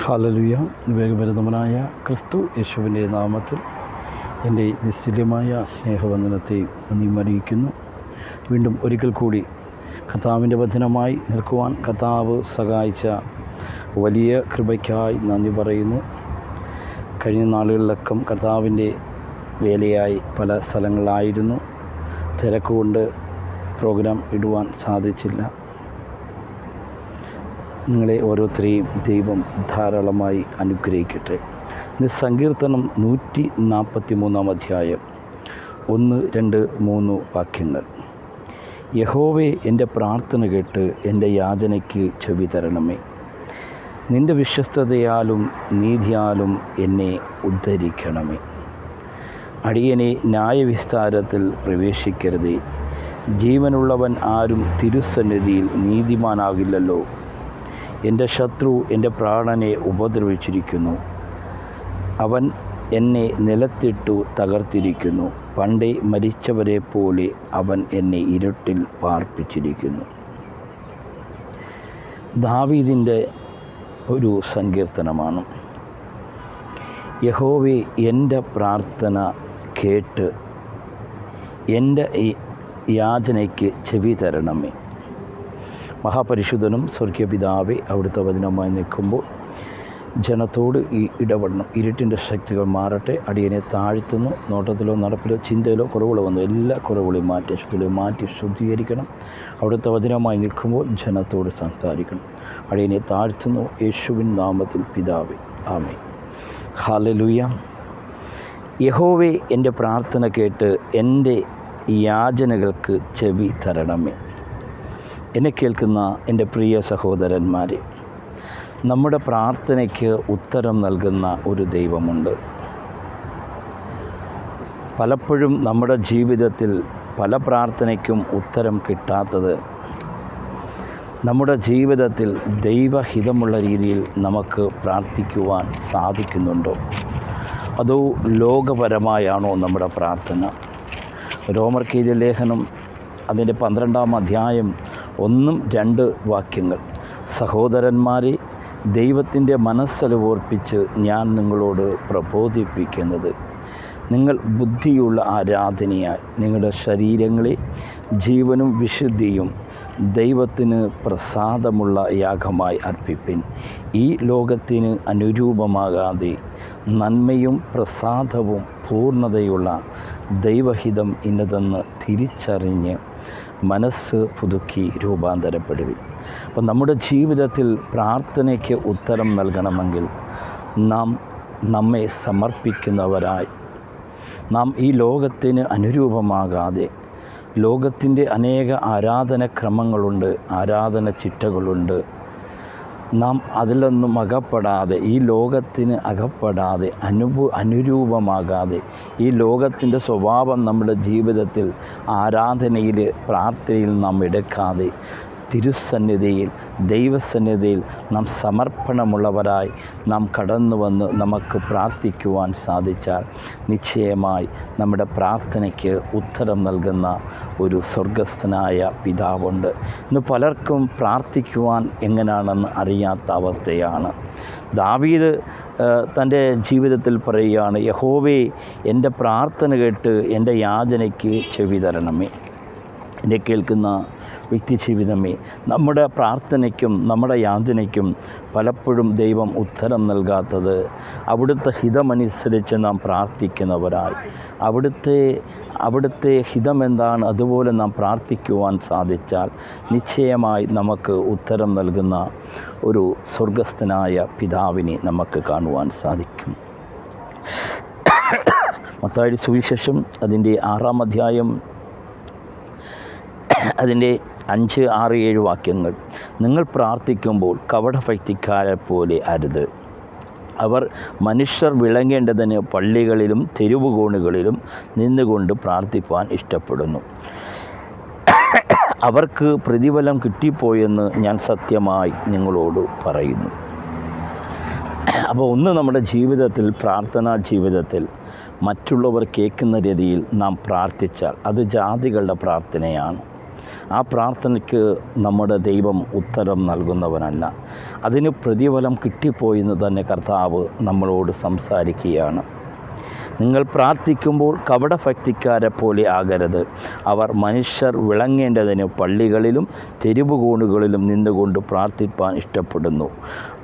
ഹാലലുയ വേഗഭരിതമനായ ക്രിസ്തു യേശുവിന്റെ നാമത്തിൽ എന്റെ നിശ്ചല്യമായ സ്നേഹവന്ദനത്തെ നന്ദി അറിയിക്കുന്നു വീണ്ടും ഒരിക്കൽ കൂടി കർത്താവിന്റെ വചനമായി നിൽക്കുവാൻ കർത്താവ് സഹായിച്ച വലിയ കൃപയ്ക്കായി നന്ദി പറയുന്നു. കഴിഞ്ഞ നാളുകളിലൊക്കെ കർത്താവിന്റെ വേലയായി പല സ്ഥലങ്ങളിലായിരുന്നു. തിരക്കുകൊണ്ട് പ്രോഗ്രാം ഇടുവാൻ സാധിച്ചില്ല. നിങ്ങളെ ഓരോരുത്തരെയും ദൈവം ധാരാളമായി അനുഗ്രഹിക്കട്ടെ. സങ്കീർത്തനം നൂറ്റി നാൽപ്പത്തി മൂന്നാം അധ്യായം. ഒന്ന് രണ്ട് മൂന്ന് വാക്യങ്ങൾ. യഹോവെ എന്റെ പ്രാർത്ഥന കേട്ട് എന്റെ യാചനയ്ക്ക് ചെവി തരണമേ. നിന്റെ വിശ്വസ്തതയാലും നീതിയാലും എന്നെ ഉദ്ധരിക്കണമേ. അടിയനെ ന്യായവിസ്താരത്തിൽ പ്രവേശിക്കരുതേ. ജീവനുള്ളവൻ ആരും തിരുസന്നിധിയിൽ നീതിമാനാകില്ലല്ലോ. എന്റെ ശത്രു എന്റെ പ്രാണനെ ഉപദ്രവിച്ചിരിക്കുന്നു. അവൻ എന്നെ നിലത്തിട്ടു തകർത്തിരിക്കുന്നു. പണ്ടേ മരിച്ചവരെ പോലെ അവൻ എന്നെ ഇരുട്ടിൽ പാർപ്പിച്ചിരിക്കുന്നു. ദാവീദിന്റെ ഒരു സങ്കീർത്തനമാണ്. യഹോവേ എന്റെ പ്രാർത്ഥന കേട്ട് എന്റെ യാചനയ്ക്ക് ചെവി തരണമേ. മഹാപരിശുദ്ധനും സ്വർഗീയപിതാവെ അവിടുത്തെ വചനമായി നിൽക്കുമ്പോൾ ജനത്തോട് ഈ ഇടപെടണം. ഇരുട്ടിന്റെ ശക്തികൾ മാറട്ടെ. അടിയനെ താഴ്ത്തുന്നു. നോട്ടത്തിലോ നടപ്പിലോ ചിന്തയിലോ കുറവുകളോ വന്നു. എല്ലാ കുറവുകളെയും മാറ്റി ശുദ്ധികളെയും മാറ്റി ശുദ്ധീകരിക്കണം. അവിടുത്തെ വചനമായി നിൽക്കുമ്പോൾ ജനത്തോട് സംസാരിക്കണം. അടിയനെ താഴ്ത്തുന്നു. യേശുവിൻ നാമത്തിൽ പിതാവെ. ആമേ ഹാലലുയ യഹോവേ എന്റെ പ്രാർത്ഥന കേട്ട് എന്റെ യാചനകൾക്ക് ചെവി തരണമേ. എന്നെ കേൾക്കുന്ന എന്റെ പ്രിയ സഹോദരന്മാരെ നമ്മുടെ പ്രാർത്ഥനയ്ക്ക് ഉത്തരം നൽകുന്ന ഒരു ദൈവമുണ്ട്. പലപ്പോഴും നമ്മുടെ ജീവിതത്തിൽ പല പ്രാർത്ഥനയ്ക്കും ഉത്തരം കിട്ടാത്തത് നമ്മുടെ ജീവിതത്തിൽ ദൈവഹിതമുള്ള രീതിയിൽ നമുക്ക് പ്രാർത്ഥിക്കുവാൻ സാധിക്കുന്നുണ്ടോ? അതോ ലോകപരമായാണോ നമ്മുടെ പ്രാർത്ഥന? രോമർക്കെയ്തിയ ലേഖനം അതിന്റെ പന്ത്രണ്ടാം അധ്യായം ഒന്നും രണ്ട് വാക്യങ്ങൾ. സഹോദരന്മാരെ ദൈവത്തിന്റെ മനസ്സലവോർപ്പിച്ച് ഞാൻ നിങ്ങളോട് പ്രബോധിപ്പിക്കുന്നത്. നിങ്ങൾ ബുദ്ധിയുള്ള ആരാധനയായി നിങ്ങളുടെ ശരീരങ്ങളെ ജീവനും വിശുദ്ധിയും ദൈവത്തിന് പ്രസാദമുള്ള യാഗമായി അർപ്പിപ്പിൻ. ഈ ലോകത്തിന് അനുരൂപമാകാതെ നന്മയും പ്രസാദവും പൂർണതയുള്ള ദൈവഹിതം ഇന്നതെന്ന് തിരിച്ചറിഞ്ഞ് മനസ്സ് പുതുക്കി രൂപാന്തരപ്പെടുവിൻ. അപ്പം നമ്മുടെ ജീവിതത്തിൽ പ്രാർത്ഥനയ്ക്ക് ഉത്തരം നൽകണമെങ്കിൽ നാം നമ്മെ സമർപ്പിക്കുന്നവരായി. നാം ഈ ലോകത്തിന് അനുരൂപമാകാതെ ലോകത്തിന്റെ അനേക ആരാധനക്രമങ്ങളുണ്ട് ആരാധന ചിട്ടകളുണ്ട് നാം അതിലൊന്നും അകപ്പെടാതെ ഈ ലോകത്തിന് അകപ്പെടാതെ അനുഭവ അനുരൂപമാകാതെ ഈ ലോകത്തിന്റെ സ്വഭാവം നമ്മുടെ ജീവിതത്തിൽ ആരാധനയിൽ പ്രാർത്ഥനയിൽ നാം എടുക്കാതെ തിരുസന്നിധിയിൽ ദൈവസന്നിധിയിൽ നാം സമർപ്പണമുള്ളവരായി നാം കടന്നു വന്ന് നമുക്ക് പ്രാർത്ഥിക്കുവാൻ സാധിച്ചാൽ നിശ്ചയമായി നമ്മുടെ പ്രാർത്ഥനയ്ക്ക് ഉത്തരം നൽകുന്ന ഒരു സ്വർഗസ്ഥനായ പിതാവുണ്ട്. ഇന്ന് പലർക്കും പ്രാർത്ഥിക്കുവാൻ എങ്ങനെയാണെന്ന് അറിയാത്ത അവസ്ഥയാണ്. ദാവീദ് തന്റെ ജീവിതത്തിൽ പറയുകയാണ് യഹോവേ എന്റെ പ്രാർത്ഥന കേട്ട് എന്റെ യാചനയ്ക്ക് ചെവി തരണമേ. എന്നെ കേൾക്കുന്ന വ്യക്തിജീവിതമേ നമ്മുടെ പ്രാർത്ഥനയ്ക്കും നമ്മുടെ യാചനയ്ക്കും പലപ്പോഴും ദൈവം ഉത്തരം നൽകാത്തത് അവിടുത്തെ ഹിതമനുസരിച്ച് നാം പ്രാർത്ഥിക്കുന്നവരായി. അവിടുത്തെ അവിടുത്തെ ഹിതമെന്താണ് അതുപോലെ നാം പ്രാർത്ഥിക്കുവാൻ സാധിച്ചാൽ നിശ്ചയമായി നമുക്ക് ഉത്തരം നൽകുന്ന ഒരു സ്വർഗസ്ഥനായ പിതാവിനെ നമുക്ക് കാണുവാൻ സാധിക്കും. മത്തായി സുവിശേഷം അതിന്റെ ആറാം അധ്യായം അതിന്റെ അഞ്ച് ആറ് ഏഴ് വാക്യങ്ങൾ. നിങ്ങൾ പ്രാർത്ഥിക്കുമ്പോൾ കപടഭക്തിക്കാരെ പോലെ അരുത്. അവർ മനുഷ്യർ വിളങ്ങേണ്ടതിന് പള്ളികളിലും തെരുവുകോണുകളിലും നിന്നുകൊണ്ട് പ്രാർത്ഥിപ്പാൻ ഇഷ്ടപ്പെടുന്നു. അവർക്ക് പ്രതിഫലം കിട്ടിപ്പോയെന്ന് ഞാൻ സത്യമായി നിങ്ങളോട് പറയുന്നു. അപ്പോൾ ഒന്ന് നമ്മുടെ ജീവിതത്തിൽ പ്രാർത്ഥനാ ജീവിതത്തിൽ മറ്റുള്ളവർ കേൾക്കുന്ന രീതിയിൽ നാം പ്രാർത്ഥിച്ചാൽ അത് ജാതികളുടെ പ്രാർത്ഥനയാണ്. ആ പ്രാർത്ഥനയ്ക്ക് നമ്മുടെ ദൈവം ഉത്തരം നൽകുന്നവനല്ല. അതിന് പ്രതിഫലം കിട്ടിപ്പോയെന്ന് തന്നെ കർത്താവ് നമ്മളോട് സംസാരിക്കുകയാണ്. നിങ്ങൾ പ്രാർത്ഥിക്കുമ്പോൾ കപടഭക്തിക്കാരെ പോലെ ആകരുത്. അവർ മനുഷ്യർ വിളങ്ങേണ്ടതിന് പള്ളികളിലും തെരുവുകോണുകളിലും നിന്നുകൊണ്ട് പ്രാർത്ഥിപ്പാൻ ഇഷ്ടപ്പെടുന്നു.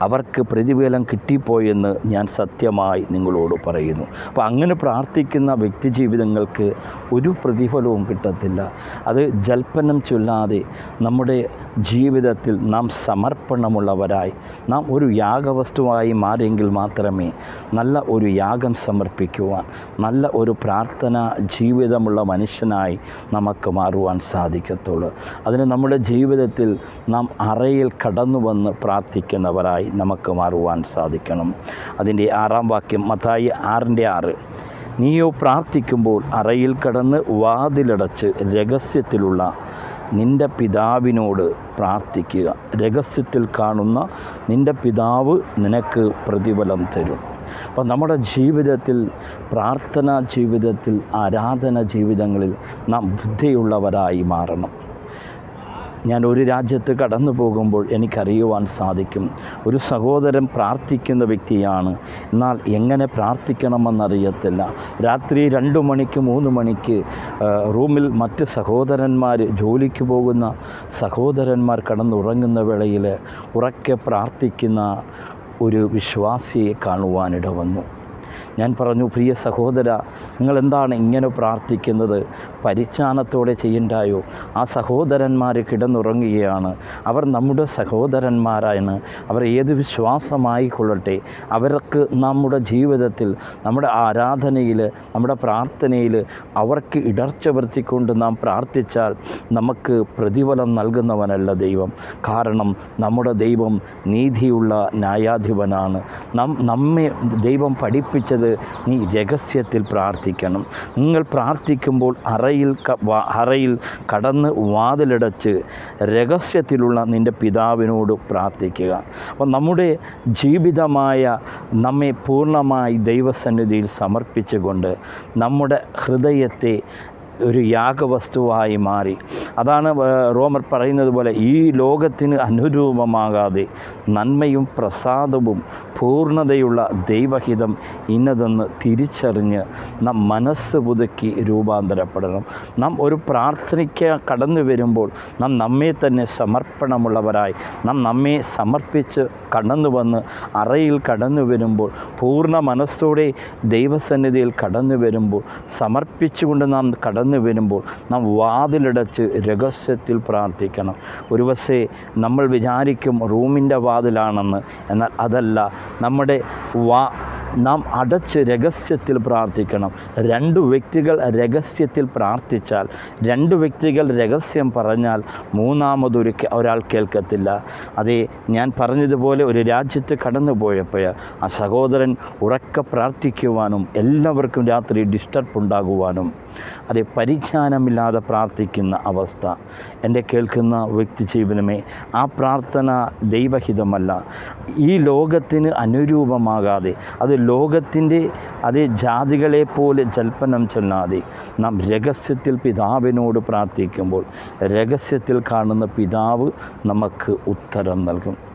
അവർക്ക് പ്രതിഫലം കിട്ടിപ്പോയെന്ന് ഞാൻ സത്യമായി നിങ്ങളോട് പറയുന്നു. അപ്പോൾ അങ്ങനെ പ്രാർത്ഥിക്കുന്ന വ്യക്തി ജീവിതങ്ങൾക്ക് ഒരു പ്രതിഫലവും കിട്ടത്തില്ല. അത് ജൽപ്പനം ചൊല്ലാതെ നമ്മുടെ ജീവിതത്തിൽ നാം സമർപ്പണമുള്ളവരായി നാം ഒരു യാഗവസ്തുവായി മാറിയെങ്കിൽ മാത്രമേ നല്ല ഒരു യാഗം സമർപ്പിക്കുവാൻ നല്ല ഒരു പ്രാർത്ഥന ജീവിതമുള്ള മനുഷ്യനായി നമുക്ക് മാറുവാൻ സാധിക്കത്തുള്ളൂ. അതിന് നമ്മുടെ ജീവിതത്തിൽ നാം അറയിൽ കടന്നു വന്ന് പ്രാർത്ഥിക്കുന്നവരായി നമുക്ക് മാറുവാൻ സാധിക്കണം. അതിന്റെ ആറാം വാക്യം മത്തായി ആറിന്റെ ആറ്. നീയോ പ്രാർത്ഥിക്കുമ്പോൾ അറയിൽ കടന്ന് വാതിലടച്ച് രഹസ്യത്തിലുള്ള നിന്റെ പിതാവിനോട് പ്രാർത്ഥിക്കുക. രഹസ്യത്തിൽ കാണുന്ന നിന്റെ പിതാവ് നിനക്ക് പ്രതിഫലം തരും. അപ്പോൾ നമ്മുടെ ജീവിതത്തിൽ പ്രാർത്ഥന ജീവിതത്തിൽ ആരാധന ജീവിതങ്ങളിൽ നാം ബുദ്ധിയുള്ളവരായി മാറണം. ഞാൻ ഒരു രാജ്യത്ത് കടന്നു പോകുമ്പോൾ എനിക്കറിയുവാൻ സാധിക്കും ഒരു സഹോദരൻ പ്രാർത്ഥിക്കുന്ന വ്യക്തിയാണ്. എന്നാൽ എങ്ങനെ പ്രാർത്ഥിക്കണമെന്നറിയത്തില്ല. രാത്രി രണ്ട് മണിക്ക് മൂന്ന് മണിക്ക് റൂമിൽ മറ്റ് സഹോദരന്മാർ ജോലിക്ക് പോകുന്ന സഹോദരന്മാർ കടന്നുറങ്ങുന്ന വേളയിൽ ഉറക്കെ പ്രാർത്ഥിക്കുന്ന ഒരു വിശ്വാസിയെ കാണുവാനിട വന്നു ഞാൻ പറഞ്ഞു പ്രിയ സഹോദര നിങ്ങൾ എന്താണ് ഇങ്ങനെ പ്രാർത്ഥിക്കുന്നത്? പരിച്ഛാനത്തോടെ ചെയ്യണ്ടായോ? ആ സഹോദരന്മാർ കിടന്നുറങ്ങുകയാണ്. അവർ നമ്മുടെ സഹോദരന്മാരാണ്. അവർ ഏത് വിശ്വാസമായിക്കൊള്ളട്ടെ അവർക്ക് നമ്മുടെ ജീവിതത്തിൽ നമ്മുടെ ആരാധനയിൽ നമ്മുടെ പ്രാർത്ഥനയിൽ അവർക്ക് ഇടർച്ച വരുത്തിക്കൊണ്ട് നാം പ്രാർത്ഥിച്ചാൽ നമുക്ക് പ്രതിഫലം നൽകുന്നവനല്ല ദൈവം. കാരണം നമ്മുടെ ദൈവം നീതിയുള്ള ന്യായാധിപനാണ്. നാം നമ്മെ ദൈവം പഠിപ്പിച്ചത് നീ രഹസ്യത്തിൽ പ്രാർത്ഥിക്കണം. നിങ്ങൾ പ്രാർത്ഥിക്കുമ്പോൾ അറയിൽ അറയിൽ കടന്ന് വാതിലടച്ച് രഹസ്യത്തിലുള്ള നിന്റെ പിതാവിനോട് പ്രാർത്ഥിക്കുക. അപ്പം നമ്മുടെ ജീവിതമായ നമ്മെ പൂർണമായി ദൈവസന്നിധിയിൽ സമർപ്പിച്ചുകൊണ്ട് നമ്മുടെ ഹൃദയത്തെ ഒരു യാഗവസ്തുവായി മാറി. അതാണ് റോമർ പറയുന്നത് പോലെ ഈ ലോകത്തിന് അനുരൂപമാകാതെ നന്മയും പ്രസാദവും പൂർണതയുള്ള ദൈവഹിതം ഇന്നതെന്ന് തിരിച്ചറിഞ്ഞ് നാം മനസ്സ് പുതുക്കി രൂപാന്തരപ്പെടണം. നാം ഒരു പ്രാർത്ഥനയ്ക്ക് കടന്നു വരുമ്പോൾ നാം നമ്മെ തന്നെ സമർപ്പണമുള്ളവരായി നാം നമ്മെ സമർപ്പിച്ച് കടന്നു വന്ന് അറയിൽ കടന്നു വരുമ്പോൾ പൂർണ മനസ്സോടെ ദൈവസന്നിധിയിൽ കടന്നു വരുമ്പോൾ സമർപ്പിച്ചുകൊണ്ട് നാം കടന്നു വരുമ്പോൾ നാം വാതിലടച്ച് രഹസ്യത്തിൽ പ്രാർത്ഥിക്കണം. ഒരു പക്ഷേ നമ്മൾ വിചാരിക്കും റൂമിന്റെ വാതിലാണെന്ന് എന്നാൽ അതല്ല. നമ്മുടെ വാ നാം അടച്ച് രഹസ്യത്തിൽ പ്രാർത്ഥിക്കണം. രണ്ട് വ്യക്തികൾ രഹസ്യത്തിൽ പ്രാർത്ഥിച്ചാൽ രണ്ട് വ്യക്തികൾ രഹസ്യം പറഞ്ഞാൽ മൂന്നാമതൊരു ഒരാൾ കേൾക്കത്തില്ല. അതേ ഞാൻ പറഞ്ഞതുപോലെ ഒരു രാജ്യത്ത് കടന്നു പോയപ്പോൾ ആ സഹോദരൻ ഉറക്ക പ്രാർത്ഥിക്കുവാനും എല്ലാവർക്കും രാത്രി ഡിസ്റ്റർബ് ഉണ്ടാകുവാനും അതെ പരിജ്ഞാനമില്ലാതെ പ്രാർത്ഥിക്കുന്ന അവസ്ഥ. എന്റെ കേൾക്കുന്ന വ്യക്തി ജീവിതമേ ആ പ്രാർത്ഥന ദൈവഹിതമല്ല. ഈ ലോകത്തിന് അനുരൂപമാകാതെ അത് ലോകത്തിന്റെ അതേ ജാതികളെ പോലെ ജൽപ്പനം ചെല്ലാതെ നാം രഹസ്യത്തിൽ പിതാവിനോട് പ്രാർത്ഥിക്കുമ്പോൾ രഹസ്യത്തിൽ കാണുന്ന പിതാവ് നമുക്ക് ഉത്തരം നൽകും.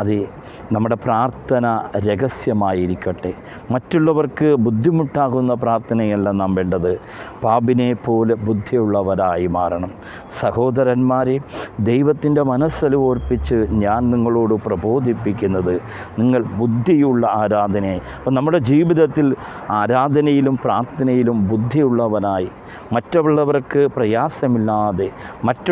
അത് നമ്മുടെ പ്രാർത്ഥന രഹസ്യമായിരിക്കട്ടെ. മറ്റുള്ളവർക്ക് ബുദ്ധിമുട്ടാകുന്ന പ്രാർത്ഥനയല്ല നാം വേണ്ടത്. പാപിനെ പോലെ ബുദ്ധിയുള്ളവരായി മാറണം. സഹോദരന്മാരെ ദൈവത്തിന്റെ മനസ്സിൽ ഓർപ്പിച്ച് ഞാൻ നിങ്ങളോട് പ്രബോധിപ്പിക്കുന്നത് നിങ്ങൾ ബുദ്ധിയുള്ള ആരാധനയെ അപ്പം നമ്മുടെ ജീവിതത്തിൽ ആരാധനയിലും പ്രാർത്ഥനയിലും ബുദ്ധിയുള്ളവനായി. മറ്റുള്ളവർക്ക് പ്രയാസമില്ലാതെ മറ്റുള്ള